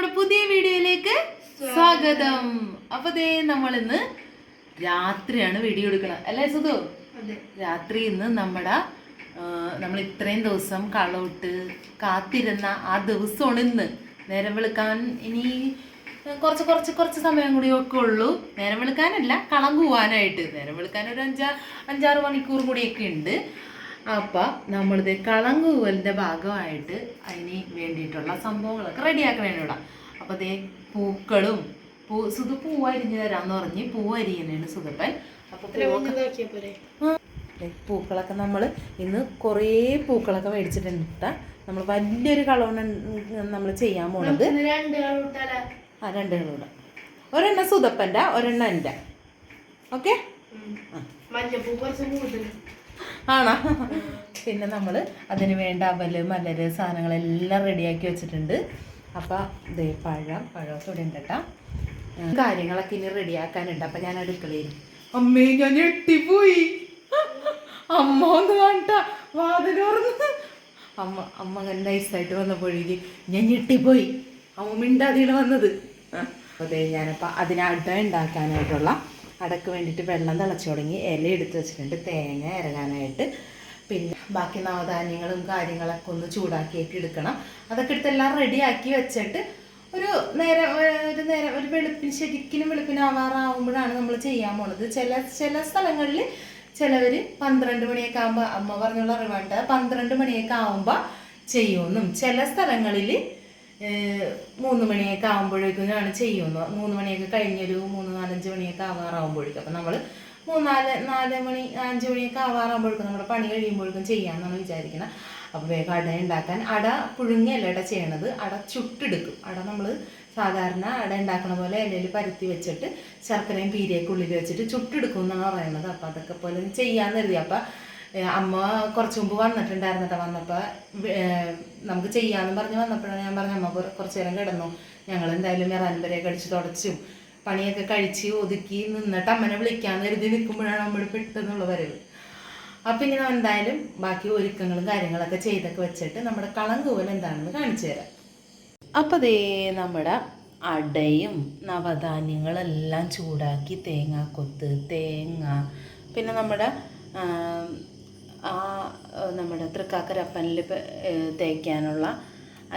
നമ്മുടെ പുതിയ വീഡിയോയിലേക്ക് സ്വാഗതം. അപ്പൊ ദേ നമ്മൾ ഇന്ന് രാത്രിയാണ് വീഡിയോ എടുക്കണം അല്ലേ സുധു? രാത്രി ഇന്ന് നമ്മുടെ നമ്മൾ ഇത്രയും ദിവസം കളവിട്ട് കാത്തിരുന്ന ആ ദിവസമാണ് ഇന്ന്. നേരം വെളുക്കാൻ ഇനി കുറച്ച് കുറച്ച് കുറച്ച് സമയം കൂടി ഒക്കെ ഉള്ളൂ. നേരം വെളുക്കാനല്ല കളം കൂവാനായിട്ട്. നേരം വെളുക്കാൻ ഒരു അഞ്ചാ അഞ്ചാറ് മണിക്കൂർ കൂടിയൊക്കെ ഉണ്ട്. അപ്പം നമ്മളിത് കളം ഭാഗമായിട്ട് അതിന് വേണ്ടിയിട്ടുള്ള സംഭവങ്ങളൊക്കെ റെഡിയാക്കാൻ വേണ്ടിയിടാം അപ്പോൾ അതേ പൂക്കളും പൂ സുധു പൂവ് അരിഞ്ഞു തരാമെന്ന് പറഞ്ഞ് പൂവ് അരിയണേണ് സുധപ്പൻ അപ്പോൾ പൂക്കളൊക്കെ നമ്മൾ ഇന്ന് കുറേ പൂക്കളൊക്കെ മേടിച്ചിട്ടുണ്ട് ട്ടാ. നമ്മൾ വലിയൊരു കളവണ് നമ്മൾ ചെയ്യാൻ പോണത്. ആ രണ്ട് കളൂടെ ഒരെണ്ണം സുധപ്പന്റെ ഒരെണ്ണം എന്റെ ഓക്കെ? മഞ്ഞപ്പൂ കുറച്ച് കൂടുതൽ ആണോ? പിന്നെ നമ്മൾ അതിന് വേണ്ട അവൽ മലര് സാധനങ്ങളെല്ലാം റെഡിയാക്കി വെച്ചിട്ടുണ്ട്. അപ്പം ദേ പഴം പഴമൊക്കെ ഇവിടെ ഉണ്ട് കേട്ടോ. കാര്യങ്ങളൊക്കെ ഇനി റെഡിയാക്കാനുണ്ട്. അപ്പം ഞാൻ അടുക്കളയിൽ. അമ്മേ ഞാൻ ഞെട്ടിപ്പോയി. അമ്മ ഒന്ന് വേണ്ട വാതിലോർന്ന് അമ്മ അമ്മ അങ്ങനെ നൈസായിട്ട് വന്നപ്പോഴേക്ക് ഞാൻ ഞെട്ടിപ്പോയി. അമ്മ മിണ്ടാതിയാണ് വന്നത്. അതെ ഞാനപ്പോൾ അതിന് അട ഉണ്ടാക്കാനായിട്ടുള്ള അടക്ക് വേണ്ടിയിട്ട് വെള്ളം തിളച്ചു തുടങ്ങി ഇല എടുത്ത് വെച്ചിട്ടുണ്ട്. തേങ്ങ ഇറങ്ങാനായിട്ട് പിന്നെ ബാക്കി നവധാന്യങ്ങളും കാര്യങ്ങളൊക്കെ ഒന്ന് ചൂടാക്കിയൊക്കെ എടുക്കണം. അതൊക്കെ എടുത്ത് എല്ലാം റെഡിയാക്കി വെച്ചിട്ട് ഒരു നേരം ഒരു നേരം ഒരു വെളുപ്പിന് ശരിക്കും വെളുപ്പിനാവാറാവുമ്പോഴാണ് നമ്മൾ ചെയ്യാൻ പോണത്. ചില ചില സ്ഥലങ്ങളിൽ ചിലവർ പന്ത്രണ്ട് മണിയൊക്കെ ആകുമ്പോൾ അമ്മ പറഞ്ഞുള്ള അറിവാണ്ട് പന്ത്രണ്ട് മണിയൊക്കെ ആകുമ്പോൾ ചെയ്യുമെന്നും. ചില സ്ഥലങ്ങളിൽ മൂന്ന് മണിയൊക്കെ ആകുമ്പോഴേക്കും ചെയ്യുന്നു മൂന്ന് മണിയൊക്കെ കഴിഞ്ഞൊരു മൂന്ന് നാലഞ്ച് മണിയൊക്കെ ആവാറാകുമ്പോഴേക്കും അപ്പം നമ്മൾ മൂന്നാൽ നാല് മണി അഞ്ച് മണിയൊക്കെ ആവാറാകുമ്പോഴേക്കും നമ്മുടെ പണി കഴിയുമ്പോഴേക്കും ചെയ്യാമെന്നാണ് വിചാരിക്കുന്നത് അപ്പോൾ വേഗം അട ഉണ്ടാക്കാൻ. അട പുഴുങ്ങിയല്ല അട ചെയ്യണത്. അട ചുട്ടെടുക്കും. അട നമ്മൾ സാധാരണ അട ഉണ്ടാക്കണ പോലെ ഇലയിൽ പരത്തി വെച്ചിട്ട് ശർക്കരയും പീരിയൊക്കെ ഉള്ളിൽ വെച്ചിട്ട് ചുട്ടെടുക്കും എന്നാണ് പറയുന്നത്. അപ്പോൾ അതൊക്കെ പോലെ ചെയ്യാമെന്ന് കരുതി. അപ്പം അമ്മ കുറച്ച് മുമ്പ് വന്നിട്ടുണ്ടായിരുന്നു കേട്ടോ വന്നപ്പോൾ നമുക്ക് ചെയ്യാമെന്ന് പറഞ്ഞ് വന്നപ്പോഴാണ് ഞാൻ പറഞ്ഞു അമ്മ കുറ- കുറച്ച് നേരം കിടന്നു. ഞങ്ങൾ എന്തായാലും ഇറാൻപരെയൊക്കെ അടിച്ച് തുടച്ചും പണിയൊക്കെ കഴിച്ച് ഒതുക്കി നിന്നിട്ട് അമ്മനെ വിളിക്കാന്ന് കരുതി നിൽക്കുമ്പോഴാണ് നമ്മൾ പെട്ടെന്നുള്ള വരവ്. അപ്പം നമ്മൾ എന്തായാലും ബാക്കി ഒരുക്കങ്ങളും കാര്യങ്ങളൊക്കെ ചെയ്തൊക്കെ വെച്ചിട്ട് നമ്മുടെ കളം കൂവൽ എന്താണെന്ന് കാണിച്ചു തരാം. അപ്പോൾ ദേ നമ്മുടെ അടയും നവധാന്യങ്ങളെല്ലാം ചൂടാക്കി തേങ്ങാക്കൊത്ത് തേങ്ങ. പിന്നെ നമ്മുടെ ആം, നമ്മുടെ തൃക്കാക്കരപ്പനിൽ തേക്കാനുള്ള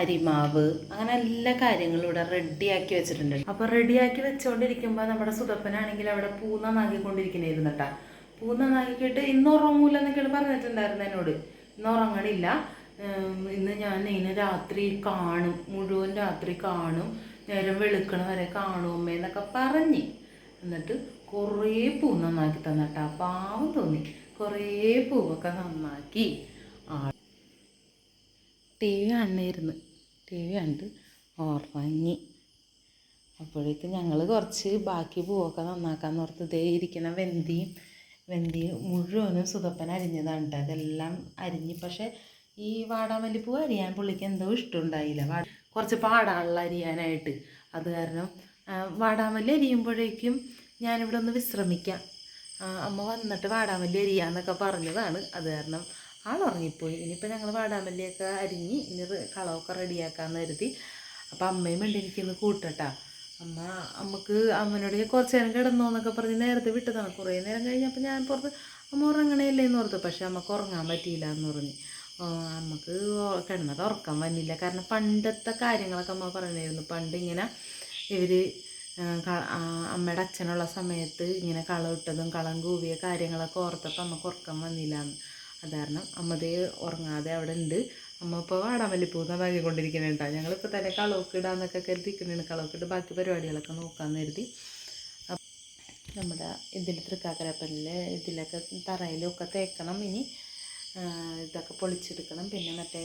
അരിമാവ് അങ്ങനെ എല്ലാ കാര്യങ്ങളും ഇവിടെ റെഡിയാക്കി വെച്ചിട്ടുണ്ട്. അപ്പോൾ റെഡിയാക്കി വെച്ചുകൊണ്ടിരിക്കുമ്പോൾ നമ്മുടെ സുതപ്പനാണെങ്കിൽ അവിടെ പൂന്ന നന്നാക്കിക്കൊണ്ടിരിക്കണായിരുന്നു കേട്ടാ പൂന്ന നന്നാക്കിയിട്ട് ഇന്ന് ഉറങ്ങൂല എന്നൊക്കെയാണ് പറഞ്ഞിട്ടുണ്ടായിരുന്നു എന്നോട്. ഇന്ന് ഉറങ്ങണില്ല. ഇന്ന് ഞാൻ ഇതിനെ രാത്രി കാണും. മുഴുവൻ രാത്രി കാണും. നേരം വെളുക്കണ വരെ കാണുമേ എന്നൊക്കെ പറഞ്ഞ്. എന്നിട്ട് കുറേ പൂ നന്നാക്കി തന്നിട്ടാ. പാവം തോന്നി. കുറേ പൂവൊക്കെ നന്നാക്കി. ടി വി കാണുന്നായിരുന്നു ടി വി കണ്ട് ഉറങ്ങി. അപ്പോഴേക്ക് ഞങ്ങൾ കുറച്ച് ബാക്കി പൂവൊക്കെ നന്നാക്കാൻ ഓർത്ത് ദേ ഇരിക്കണ വെന്തിയും വെന്തി മുഴുവനും സുതപ്പൻ അരിഞ്ഞതാണ് കേട്ടോ അതെല്ലാം അരിഞ്ഞ്. പക്ഷേ ഈ വാടാമല്ലിപ്പൂ അരിയാൻ പുള്ളിക്ക് എന്തോ ഇഷ്ടമുണ്ടായില്ല. വാ കുറച്ച് പാടാണുള്ള അരിയാനായിട്ട്. അത് കാരണം വാടാമല്ലി അരിയുമ്പോഴേക്കും ഞാനിവിടെ ഒന്ന് വിശ്രമിക്കാം. അമ്മ വന്നിട്ട് വാടാമല്ലി അരിയാന്നൊക്കെ പറഞ്ഞതാണ്. അത് കാരണം ആൾ ഉറങ്ങിപ്പോയി ഇനിയിപ്പോൾ ഞങ്ങൾ വാടാമല്ലിയൊക്കെ അരിഞ്ഞ് ഇനി കളമൊക്കെ റെഡിയാക്കാമെന്ന് കരുതി. അപ്പോൾ അമ്മയും വേണ്ടി എനിക്കൊന്ന് കൂട്ടട്ടാ. അമ്മ അമ്മയ്ക്ക് അമ്മനോട് കുറച്ച് നേരം കിടന്നോ എന്നൊക്കെ പറഞ്ഞ് നേരത്തെ വിട്ടതാണ്. കുറേ നേരം കഴിഞ്ഞപ്പോൾ ഞാൻ പുറത്ത് അമ്മ ഉറങ്ങണേല്ലേ എന്ന് ഓർത്തു. പക്ഷേ അമ്മയ്ക്ക് ഉറങ്ങാൻ പറ്റിയില്ല എന്ന് പറഞ്ഞു അമ്മയ്ക്ക് കിടന്നത് കിടന്നിട്ട് ഉറക്കം വന്നില്ല. കാരണം പണ്ടത്തെ കാര്യങ്ങളൊക്കെ അമ്മ പറഞ്ഞിരുന്നു. പണ്ട് ഇങ്ങനെ ഇവർ അമ്മയുടെ അച്ഛനുള്ള സമയത്ത് ഇങ്ങനെ കളം ഇട്ടതും കളം കൂവിയ കാര്യങ്ങളൊക്കെ ഓർത്തപ്പോൾ അമ്മയ്ക്ക് ഉറക്കം വന്നില്ല എന്ന് അത് കാരണം അമ്മതേ ഉറങ്ങാതെ അവിടെ ഉണ്ട് അമ്മ ഇപ്പോൾ വാടാമല്ലിപ്പൂ കേട്ടോ ഞങ്ങളിപ്പോൾ തന്നെ കളവൊക്കെ ഇടാന്നൊക്കെ കരുതിക്കുന്നുണ്ട് കളവൊക്കെ ഇട്ട് ബാക്കി പരിപാടികളൊക്കെ നോക്കാമെന്ന് കരുതി. നമ്മുടെ ഇതിൽ തൃക്കാക്കരപ്പനിലെ ഇതിലൊക്കെ തറയിലൊക്കെ തേക്കണം ഇനി. ഇതൊക്കെ പൊളിച്ചെടുക്കണം. പിന്നെ മറ്റേ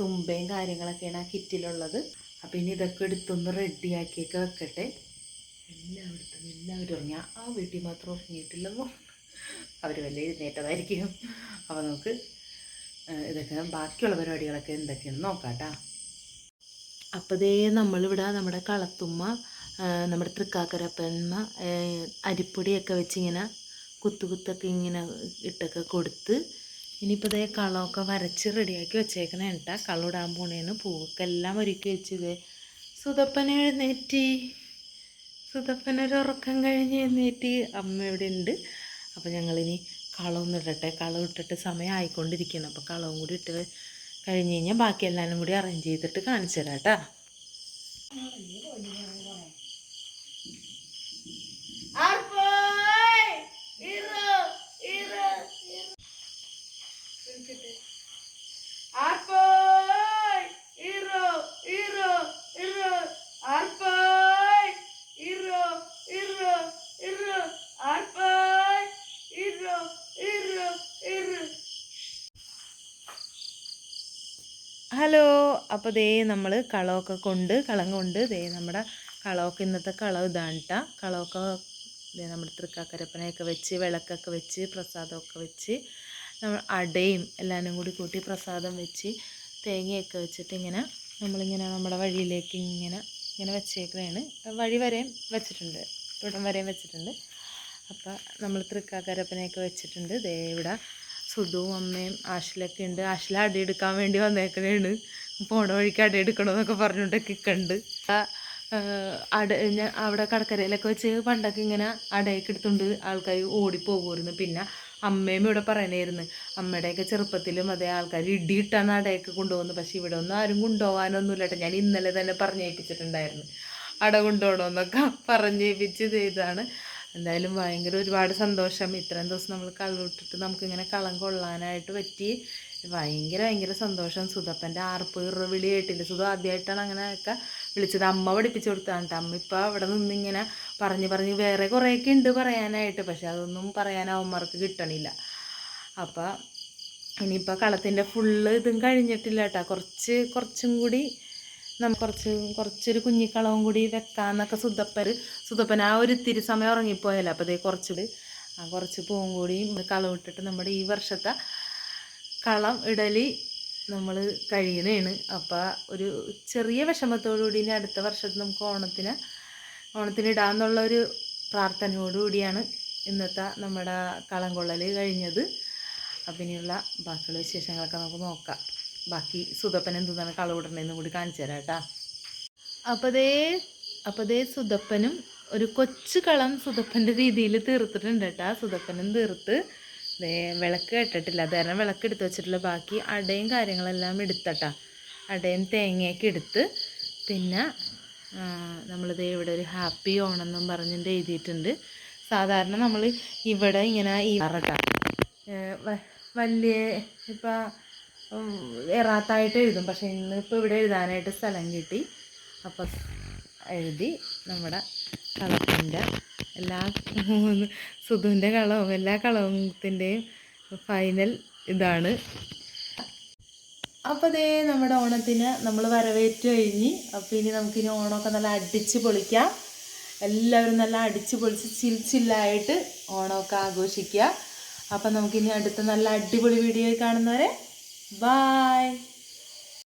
തുമ്പയും കാര്യങ്ങളൊക്കെയാണ് ആ കിറ്റിലുള്ളത്. അപ്പം ഇനി ഇതൊക്കെ എടുത്തൊന്ന് റെഡിയാക്കിയൊക്കെ വെക്കട്ടെ. എല്ലായിടത്തും എല്ലാവരും ഉറങ്ങി. ആ വീട്ടിൽ മാത്രം ഉറങ്ങിയിട്ടില്ലെന്നോ. അവർ വല്ല എഴുന്നേറ്റതായിരിക്കും. അപ്പോൾ നമുക്ക് ഇതൊക്കെ ബാക്കിയുള്ള പരിപാടികളൊക്കെ എന്തൊക്കെയാണെന്ന് നോക്കാം കേട്ടോ അപ്പോൾ ഇതേ നമ്മളിവിടെ നമ്മുടെ കളത്തുമ്മ നമ്മുടെ തൃക്കാക്കരപ്പന്മ അരിപ്പൊടിയൊക്കെ വെച്ചിങ്ങനെ കുത്തു കുത്തൊക്കെ ഇങ്ങനെ ഇട്ടൊക്കെ കൊടുത്ത് ഇനിയിപ്പോൾ ഇതേ കളമൊക്കെ വരച്ച് റെഡിയാക്കി വെച്ചേക്കണേ കേട്ടാ. കളമിടാൻ പോണേന്ന് പൂവൊക്കെ എല്ലാം ഒരുക്കി വെച്ചത്. സുതപ്പന എഴുന്നേറ്റി. സുതപ്പനൊരു ഉറക്കം കഴിഞ്ഞ് എഴുന്നേറ്റ്. അമ്മ ഇവിടെ ഉണ്ട്. അപ്പോൾ ഞങ്ങളിനി കളമൊന്നും ഇടട്ടെ. കളം ഇട്ടിട്ട് സമയം ആയിക്കൊണ്ടിരിക്കണം അപ്പോൾ കളവും കൂടി ഇട്ട് കഴിഞ്ഞ് കഴിഞ്ഞാൽ ബാക്കി എല്ലാവരും കൂടി അറേഞ്ച് ചെയ്തിട്ട് കാണിച്ചു തരാം കേട്ടോ. ഹലോ. അപ്പോൾ ദേ നമ്മൾ കളമൊക്കെ കൊണ്ട് കളം കൊണ്ട് ദേ നമ്മുടെ കളമൊക്കെ ഇന്നത്തെ കളം ഇതാണ് കേട്ടോ കളമൊക്കെ ദേ നമ്മുടെ തൃക്കാക്കരപ്പനയൊക്കെ വെച്ച് വിളക്കൊക്കെ വെച്ച് പ്രസാദമൊക്കെ വെച്ച് നമ്മൾ അടയും എല്ലാവരും കൂടി കൂട്ടി പ്രസാദം വെച്ച് തേങ്ങയൊക്കെ വെച്ചിട്ട് ഇങ്ങനെ നമ്മളിങ്ങനെ നമ്മുടെ വഴിയിലേക്ക് ഇങ്ങനെ ഇങ്ങനെ വെച്ചേക്കുകയാണ് വഴി വരെയും വെച്ചിട്ടുണ്ട്. ഇവിടം വരെയും വെച്ചിട്ടുണ്ട്. അപ്പോൾ നമ്മൾ തൃക്കാക്കരപ്പനയൊക്കെ വെച്ചിട്ടുണ്ട്. ദേ ഇവിടെ സുധുവും അമ്മയും ആഷിലൊക്കെ ഉണ്ട്. ആഷില അടി എടുക്കാൻ വേണ്ടി വന്നേക്കണേണ്. പോണ വഴിക്ക് അടി എടുക്കണമെന്നൊക്കെ പറഞ്ഞുകൊണ്ടൊക്കെ ഉണ്ട് അട അവിടെ കടക്കരയിലൊക്കെ വെച്ച് പണ്ടൊക്കെ ഇങ്ങനെ അടയൊക്കെ എടുത്തുകൊണ്ട് ആൾക്കാർ ഓടിപ്പോകുമായിരുന്നു. പിന്നെ അമ്മയും ഇവിടെ പറയണായിരുന്നു അമ്മയുടെയൊക്കെ ചെറുപ്പത്തിലും അതേ ആൾക്കാർ ഇടിയിട്ടാണ് അടയൊക്കെ കൊണ്ടുപോകുന്നത്. പക്ഷെ ഇവിടെ ഒന്നും ആരും കൊണ്ടുപോകാനൊന്നുമില്ല കേട്ടോ. ഞാൻ ഇന്നലെ തന്നെ പറഞ്ഞേൽപ്പിച്ചിട്ടുണ്ടായിരുന്നു അട കൊണ്ടുപോകണമെന്നൊക്കെ പറഞ്ഞേൽപ്പിച്ച് ചെയ്താണ് എന്തായാലും ഭയങ്കര ഒരുപാട് സന്തോഷം. ഇത്രയും ദിവസം നമ്മൾ കള്ളിട്ടിട്ട് നമുക്കിങ്ങനെ കളം കൊള്ളാനായിട്ട് പറ്റി. ഭയങ്കര ഭയങ്കര സന്തോഷം. സുധപ്പന്റെ ആർപ്പ് വിളി കേട്ടില്ല? സുധ ആദ്യമായിട്ടാണ് അങ്ങനെയൊക്കെ വിളിച്ചത്. അമ്മ പഠിപ്പിച്ചു കൊടുത്താണ് അമ്മ ഇപ്പോൾ അവിടെ നിന്നിങ്ങനെ പറഞ്ഞ് പറഞ്ഞ് വേറെ കുറേയൊക്കെ ഉണ്ട് പറയാനായിട്ട്. പക്ഷെ അതൊന്നും പറയാൻ അവന്മാർക്ക് കിട്ടണില്ല. അപ്പം ഇനിയിപ്പോൾ കളത്തിന്റെ ഫുള്ള് ഇതും കഴിഞ്ഞിട്ടില്ല കേട്ടോ കുറച്ച് കുറച്ചും കൂടി നമ്മൾ കുറച്ച് കുറച്ചൊരു കുഞ്ഞിക്കളവും കൂടി വെക്കാമെന്നൊക്കെ സുധപ്പര് സുതപ്പൻ ആ ഒരു ഇത്തിരി സമയം ഉറങ്ങിപ്പോയല്ലോ. അപ്പോൾ അതേ കുറച്ചുകൂടി ആ കുറച്ച് പൂവും കൂടി കളം ഇട്ടിട്ട് നമ്മുടെ ഈ വർഷത്തെ കളം ഇടലി നമ്മൾ കഴിയണേണ്. അപ്പോൾ ഒരു ചെറിയ വിഷമത്തോടു കൂടി ഇനി അടുത്ത വർഷത്ത് നമുക്ക് ഓണത്തിന് ഓണത്തിന് ഇടാമെന്നുള്ള ഒരു പ്രാർത്ഥനയോടുകൂടിയാണ് ഇന്നത്തെ നമ്മുടെ കളം കൊള്ളൽ കഴിഞ്ഞത്. അപ്പം ഇനിയുള്ള ബാക്കിയുള്ള വിശേഷങ്ങളൊക്കെ നമുക്ക് നോക്കാം. ബാക്കി സുതപ്പൻ എന്താണ് കളം കൂടി കാണിച്ചു തരാം കേട്ടാ. അപ്പതേ അപ്പതേ സുതപ്പനും ഒരു കൊച്ചു കളം സുതപ്പന്റെ രീതിയിൽ തീർത്തിട്ടുണ്ട് കേട്ടാ. സുതപ്പനും തീർത്ത് വിളക്ക് കെട്ടിട്ടില്ല. അത് കാരണം വിളക്ക് എടുത്ത് വെച്ചിട്ടുള്ള ബാക്കി അടയും കാര്യങ്ങളെല്ലാം എടുത്തട്ടാ. അടയും തേങ്ങയൊക്കെ എടുത്ത് പിന്നെ നമ്മളിത് ഇവിടെ ഒരു ഹാപ്പി ഓണം എന്നും പറഞ്ഞിട്ട് എഴുതിയിട്ടുണ്ട്. സാധാരണ നമ്മൾ ഇവിടെ ഇങ്ങനെ ഈ വലിയ ഇപ്പം എറാത്തായിട്ട് എഴുതും. പക്ഷെ ഇന്നിപ്പോൾ ഇവിടെ എഴുതാനായിട്ട് സ്ഥലം കിട്ടി. അപ്പോൾ എഴുതി നമ്മുടെ കളത്തിന്റെ എല്ലാ സുധുവിന്റെ കളവും എല്ലാ കളത്തിന്റെയും ഫൈനൽ ഇതാണ്. അപ്പോൾ അതേ നമ്മുടെ ഓണത്തിന് നമ്മൾ വരവേറ്റ് കഴിഞ്ഞ്. അപ്പോൾ ഇനി നമുക്കിനി ഓണമൊക്കെ നല്ല അടിച്ച് പൊളിക്കാം. എല്ലാവരും നല്ല അടിച്ച് പൊളിച്ച് ചിൽ ചില്ലായിട്ട് ഓണമൊക്കെ ആഘോഷിക്കുക. അപ്പം നമുക്കിനി അടുത്ത നല്ല അടിപൊളി വീഡിയോ കാണുന്നവരെ Bye.